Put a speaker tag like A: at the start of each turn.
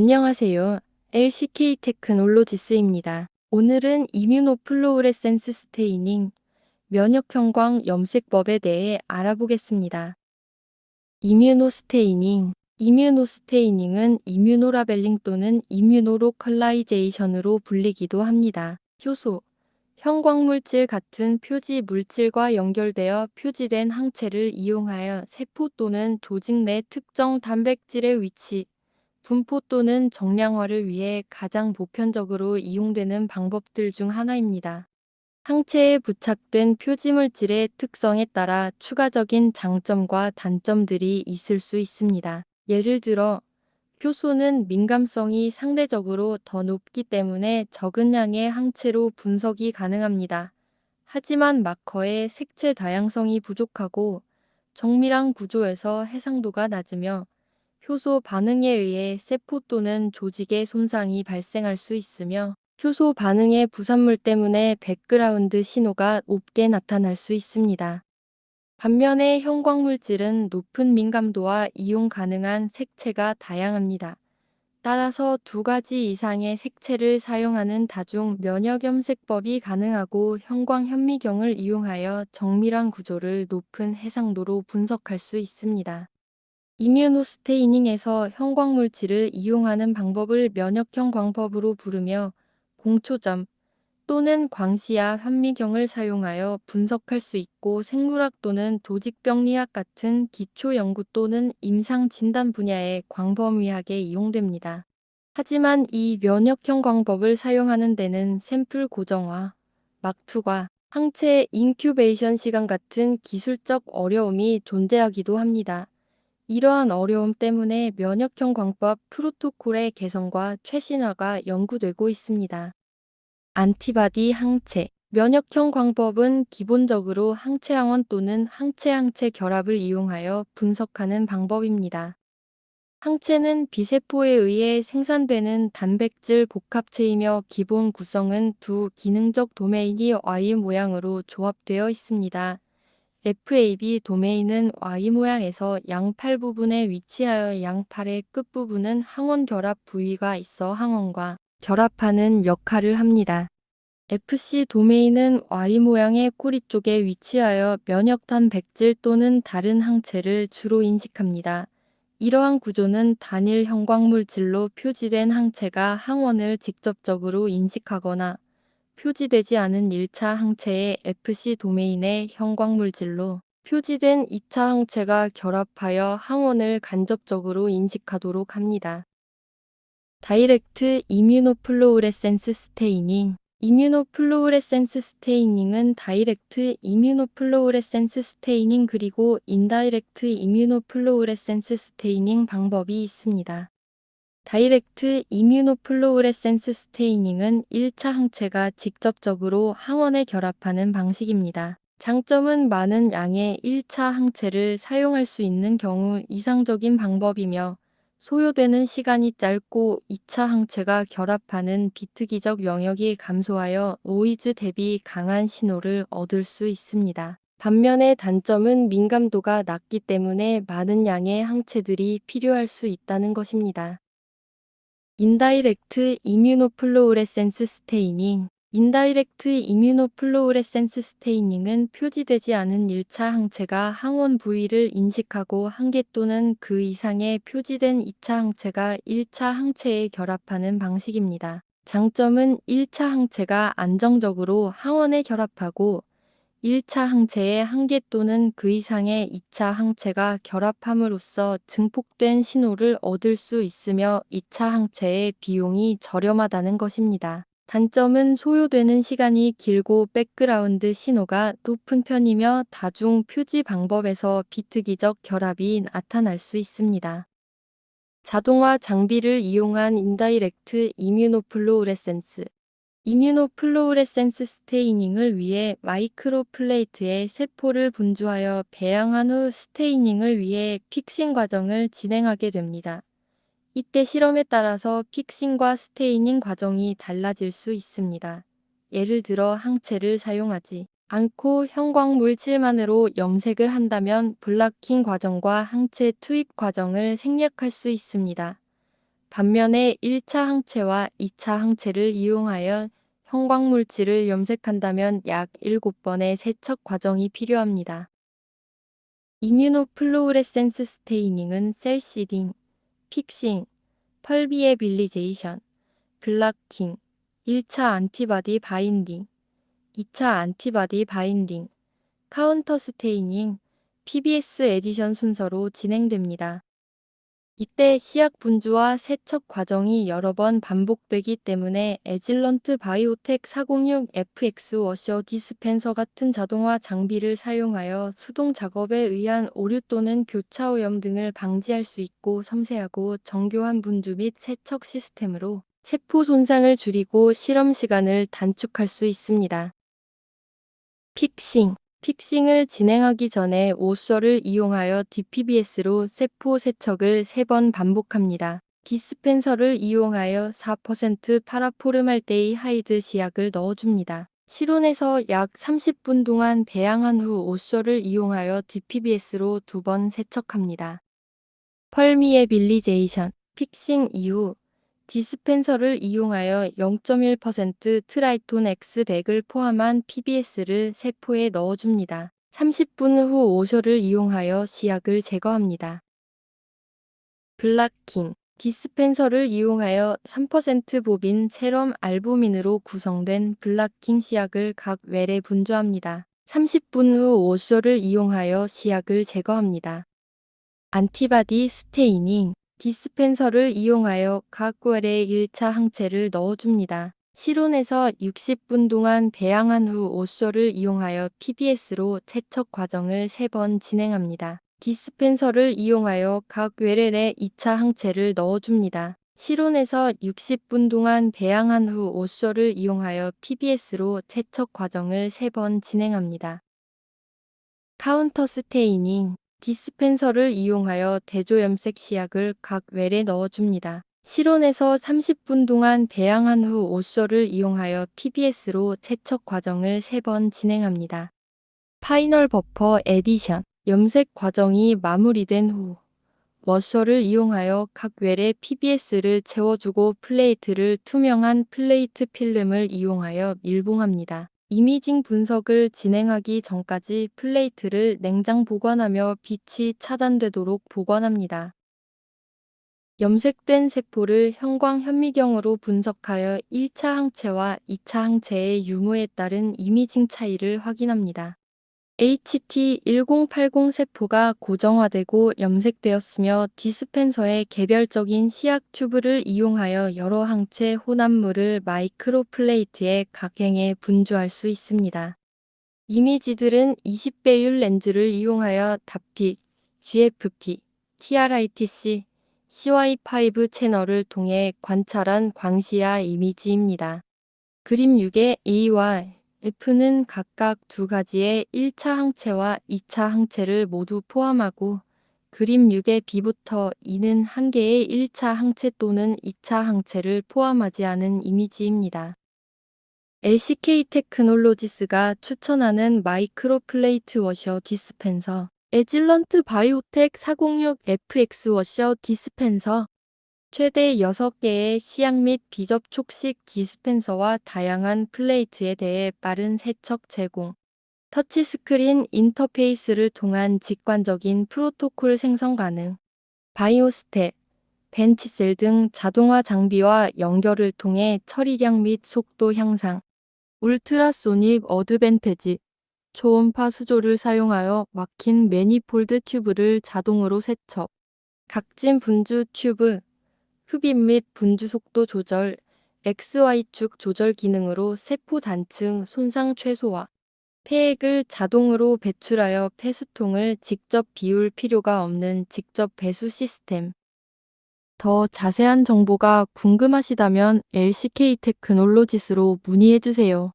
A: 안녕하세요. LCK 테크놀로지스입니다. 오늘은 이뮤노플로우레센스 스테이닝, 면역형광 염색법에 대해 알아보겠습니다. 이뮤노스테이닝 이뮤노스테이닝은 이뮤노라벨링 또는 이뮤노로 컬라이제이션으로 불리기도 합니다. 효소, 형광물질 같은 표지 물질과 연결되어 표지된 항체를 이용하여 세포 또는 조직 내 특정 단백질의 위치, 분포 또는 정량화를 위해 가장 보편적으로 이용되는 방법들 중 하나입니다. 항체에 부착된 표지물질의 특성에 따라 추가적인 장점과 단점들이 있을 수 있습니다. 예를 들어, 효소는 민감성이 상대적으로 더 높기 때문에 적은 양의 항체로 분석이 가능합니다. 하지만 마커의 색채 다양성이 부족하고 정밀한 구조에서 해상도가 낮으며 효소 반응에 의해 세포 또는 조직의 손상이 발생할 수 있으며 효소 반응의 부산물 때문에 백그라운드 신호가 높게 나타날 수 있습니다. 반면에 형광물질은 높은 민감도와 이용 가능한 색채가 다양합니다. 따라서 두 가지 이상의 색채를 사용하는 다중 면역 염색법이 가능하고 형광 현미경을 이용하여 정밀한 구조를 높은 해상도로 분석할 수 있습니다. 이뮤노스테이닝에서 형광물질을 이용하는 방법을 면역형 광법으로 부르며 공초점 또는 광시야 현미경을 사용하여 분석할 수 있고 생물학 또는 조직병리학 같은 기초 연구 또는 임상 진단 분야의 광범위하게 이용됩니다. 하지만 이 면역형 광법을 사용하는 데는 샘플 고정화, 막투과 항체 인큐베이션 시간 같은 기술적 어려움이 존재하기도 합니다. 이러한 어려움 때문에 면역형 광법 프로토콜의 개선과 최신화가 연구되고 있습니다. 안티바디 항체 면역형 광법은 기본적으로 항체 항원 또는 항체 항체 결합을 이용하여 분석하는 방법입니다. 항체는 비세포에 의해 생산되는 단백질 복합체이며 기본 구성은 두 기능적 도메인이 Y 모양으로 조합되어 있습니다. FAB 도메인은 Y 모양에서 양팔 부분에 위치하여 양팔의 끝부분은 항원 결합 부위가 있어 항원과 결합하는 역할을 합니다. FC 도메인은 Y 모양의 꼬리 쪽에 위치하여 면역단 백질 또는 다른 항체를 주로 인식합니다. 이러한 구조는 단일 형광물질로 표지된 항체가 항원을 직접적으로 인식하거나 표지되지 않은 1차 항체의 FC 도메인의 형광물질로 표지된 2차 항체가 결합하여 항원을 간접적으로 인식하도록 합니다. 다이렉트 이뮤노플로우레센스 스테이닝 이뮤노플로우레센스 스테이닝은 다이렉트 이뮤노플로우레센스 스테이닝 그리고 인다이렉트 이뮤노플로우레센스 스테이닝 방법이 있습니다. 다이렉트 이뮤노플로우레센스 스테이닝은 1차 항체가 직접적으로 항원에 결합하는 방식입니다. 장점은 많은 양의 1차 항체를 사용할 수 있는 경우 이상적인 방법이며 소요되는 시간이 짧고 2차 항체가 결합하는 비특이적 영역이 감소하여 노이즈 대비 강한 신호를 얻을 수 있습니다. 반면에 단점은 민감도가 낮기 때문에 많은 양의 항체들이 필요할 수 있다는 것입니다. 인다이렉트 이뮤노플로우레센스 스테이닝 인다이렉트 이뮤노플로우레센스 스테이닝은 표지되지 않은 1차 항체가 항원 부위를 인식하고 한 개 또는 그 이상의 표지된 2차 항체가 1차 항체에 결합하는 방식입니다. 장점은 1차 항체가 안정적으로 항원에 결합하고 1차 항체에 한개 또는 그 이상의 2차 항체가 결합함으로써 증폭된 신호를 얻을 수 있으며 2차 항체의 비용이 저렴하다는 것입니다. 단점은 소요되는 시간이 길고 백그라운드 신호가 높은 편이며 다중 표지 방법에서 비특이적 결합이 나타날 수 있습니다. 자동화 장비를 이용한 인다이렉트 이뮤노플로우레센스 이뮤노플로우레센스 스테이닝을 위해 마이크로 플레이트에 세포를 분주하여 배양한 후 스테이닝을 위해 픽싱 과정을 진행하게 됩니다. 이때 실험에 따라서 픽싱과 스테이닝 과정이 달라질 수 있습니다. 예를 들어 항체를 사용하지 않고 형광 물질만으로 염색을 한다면 블라킹 과정과 항체 투입 과정을 생략할 수 있습니다. 반면에 1차 항체와 2차 항체를 이용하여 형광물질을 염색한다면 약 7번의 세척 과정이 필요합니다. 이뮤노플루오레센스 스테이닝은 셀 시딩, 픽싱, 펄비에빌리제이션, 블락킹, 1차 안티바디 바인딩, 2차 안티바디 바인딩, 카운터 스테이닝, PBS 에디션 순서로 진행됩니다. 이때 시약 분주와 세척 과정이 여러 번 반복되기 때문에 에질런트 바이오텍 406FX 워셔 디스펜서 같은 자동화 장비를 사용하여 수동 작업에 의한 오류 또는 교차 오염 등을 방지할 수 있고 섬세하고 정교한 분주 및 세척 시스템으로 세포 손상을 줄이고 실험 시간을 단축할 수 있습니다. 픽싱 픽싱을 진행하기 전에 오셔를 이용하여 DPBS로 세포 세척을 3번 반복합니다. 디스펜서를 이용하여 4% 파라포르말데이 하이드 시약을 넣어줍니다. 실온에서 약 30분 동안 배양한 후 오셔를 이용하여 DPBS로 두 번 세척합니다. 펄미에빌리제이션 픽싱 이후 디스펜서를 이용하여 0.1% 트라이톤 X100을 포함한 PBS를 세포에 넣어줍니다. 30분 후 오셔를 이용하여 시약을 제거합니다. 블락킹 디스펜서를 이용하여 3% 보빈 세럼 알부민으로 구성된 블락킹 시약을 각 웰에 분주합니다. 30분 후 오셔를 이용하여 시약을 제거합니다. 안티바디 스테이닝 디스펜서를 이용하여 각 웰에 1차 항체를 넣어줍니다. 실온에서 60분 동안 배양한 후 오셔를 이용하여 PBS로 세척 과정을 3번 진행합니다. 디스펜서를 이용하여 각 웰에 2차 항체를 넣어줍니다. 실온에서 60분 동안 배양한 후 오셔를 이용하여 PBS로 세척 과정을 3번 진행합니다. 카운터 스테이닝 디스펜서를 이용하여 대조염색 시약을 각 웰에 넣어줍니다. 실온에서 30분 동안 배양한 후 오셔를 이용하여 PBS로 세척 과정을 3번 진행합니다. 파이널 버퍼 에디션 염색 과정이 마무리된 후 워셔를 이용하여 각 웰에 PBS를 채워주고 플레이트를 투명한 플레이트 필름을 이용하여 밀봉합니다. 이미징 분석을 진행하기 전까지 플레이트를 냉장 보관하며 빛이 차단되도록 보관합니다. 염색된 세포를 형광 현미경으로 분석하여 1차 항체와 2차 항체의 유무에 따른 이미징 차이를 확인합니다. HT1080 세포가 고정화되고 염색되었으며 디스펜서의 개별적인 시약 튜브를 이용하여 여러 항체 혼합물을 마이크로 플레이트에 각행해 분주할 수 있습니다. 이미지들은 20배율 렌즈를 이용하여 다픽, GFP, TRITC, CY5 채널을 통해 관찰한 광시야 이미지입니다. 그림 6의 A와 F는 각각 두 가지의 1차 항체와 2차 항체를 모두 포함하고 그림 6의 B부터 E는 한 개의 1차 항체 또는 2차 항체를 포함하지 않은 이미지입니다. LCK 테크놀로지스가 추천하는 마이크로 플레이트 워셔 디스펜서 에질런트 바이오텍 406FX 워셔 디스펜서 최대 6개의 시약 및 비접촉식 디스펜서와 다양한 플레이트에 대해 빠른 세척 제공, 터치스크린 인터페이스를 통한 직관적인 프로토콜 생성 가능, 바이오스탯, 벤치셀 등 자동화 장비와 연결을 통해 처리량 및 속도 향상, 울트라소닉 어드밴테지, 초음파 수조를 사용하여 막힌 매니폴드 튜브를 자동으로 세척, 각진 분주 튜브, 흡입 및 분주 속도 조절, XY축 조절 기능으로 세포 단층 손상 최소화, 폐액을 자동으로 배출하여 폐수통을 직접 비울 필요가 없는 직접 배수 시스템. 더 자세한 정보가 궁금하시다면 LCK 테크놀로지스로 문의해 주세요.